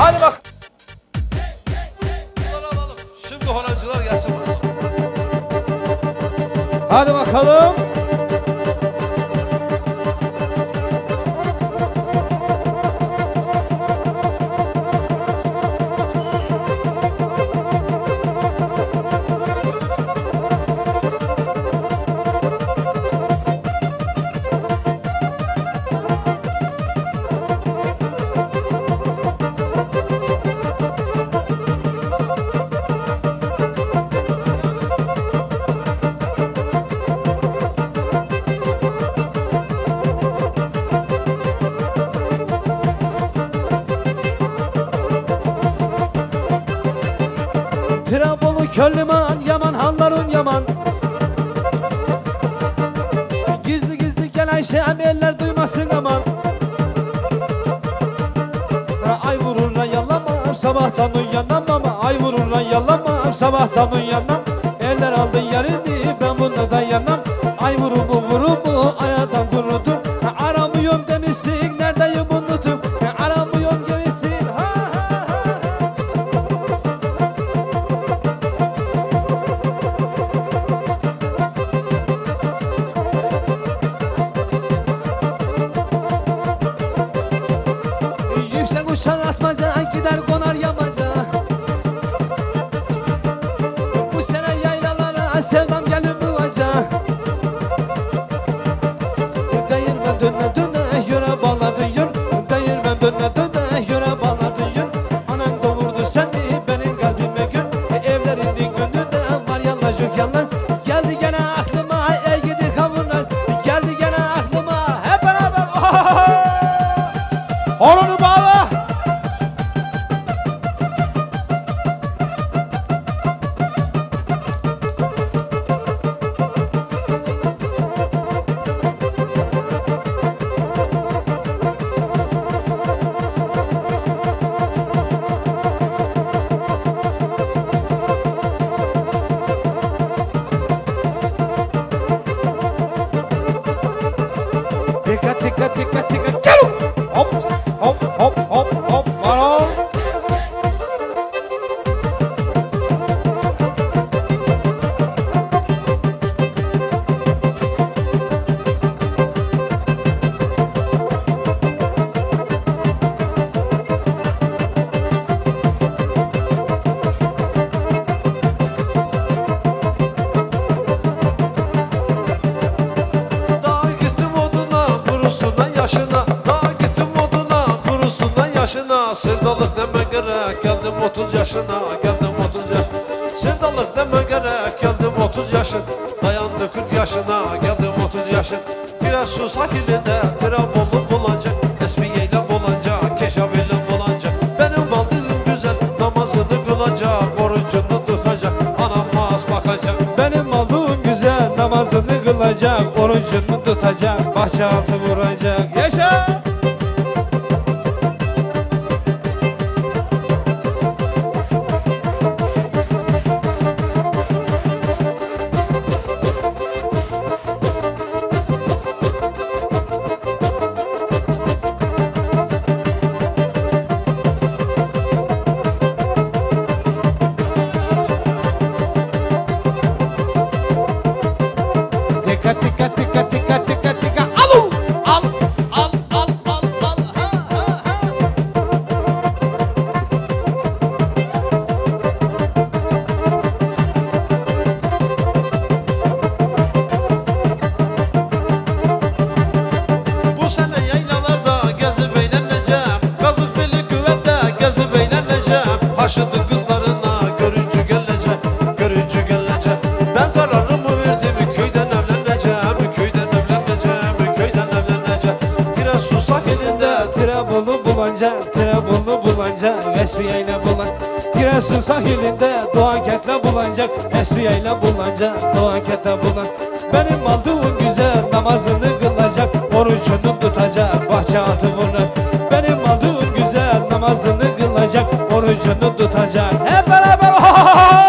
Hadi bak. Şimdi horancılar gelsin bakalım. Hadi bakalım. Köllüman yaman halların yaman. Gizli gizli gel Ayşe eller duymasın aman. Ay vururla yalamam sabahtan uyanamam. Ay vururla yalamam sabahtan uyanam. Eller aldı yerini ben buna dayanam. Ay vurumu vurumu ayadan kurutum Yüksek yaşına Geldim 30 yaş. Sevdalık deme gerek geldim 30 yaşın. Dayandı 40 yaşına geldim 30 yaşın. Biraz su sahilinde Trabolu bulacak Esmiye ile bulacak Keşaf ile bulacak Benim baldızım güzel namazını kılacak Orucunu tutacak. Anam az bakacak. Benim aldığım güzel namazını kılacak Orucunu tutacak Bahçe altı vuracak. Yaşa bulanca, Trabolu bulanca Esmiye ile bulan. Giresun sahilinde Doğan kentle bulanacak. Esmiye ile bulanca Doğan kentle bulan. Benim aldığım güzel namazını kılacak. Orucunu tutacak Bahçe altı vurur Benim aldığım güzel namazını kılacak. Orucunu tutacak. Hep beraber Ula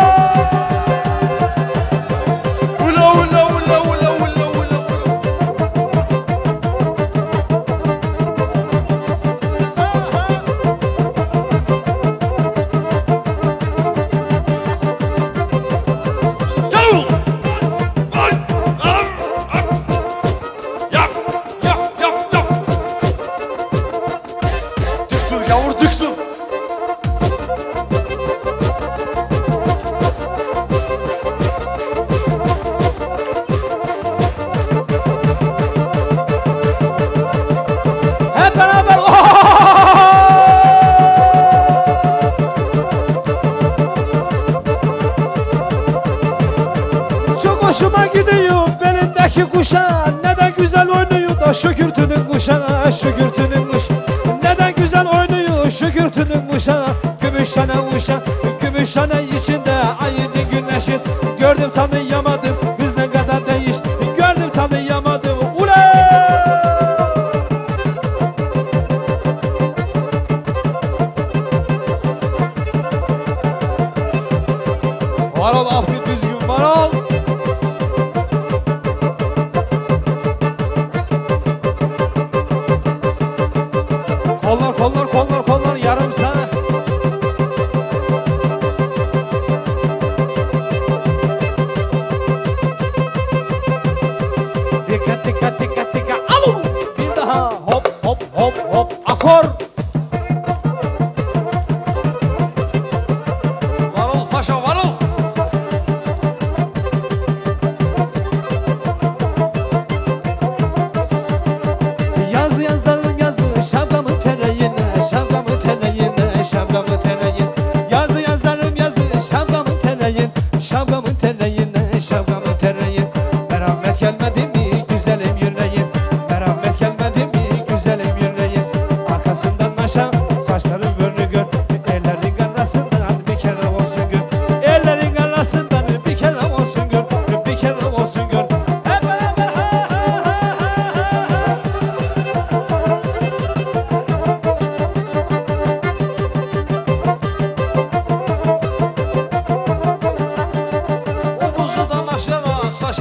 hoşuma gidiyor belindeki kuşa. Ne de güzel oynuyor da şükürtünün kuşa Şükürtünün kuşa. Ne de güzel oynuyor şükürtünün kuşa. Gümüşhane uşa Gümüşhane içinde ayının güneşi Gördüm tanıyamadım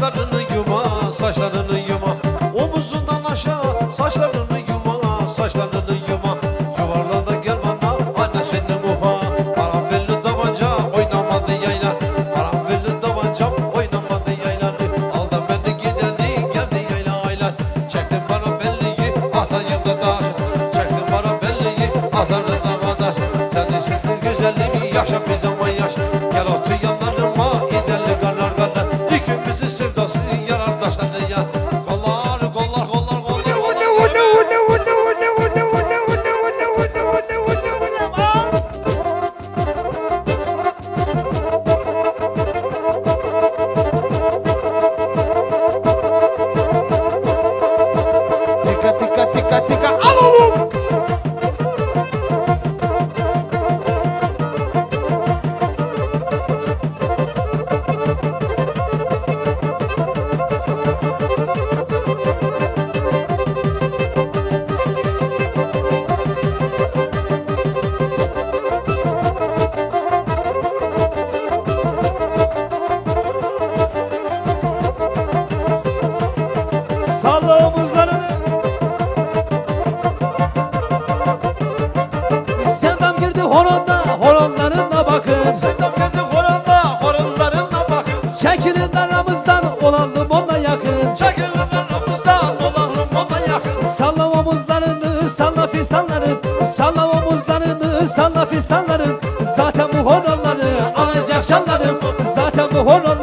but no Çekilin aramızdan olalım ona yakın. Çekilin aramızdan olalım ona yakın. Salla omuzlarını salla fistanları. Salla omuzlarını salla fistanları. Zaten bu horonları alacak şanlarım Zaten bu horonları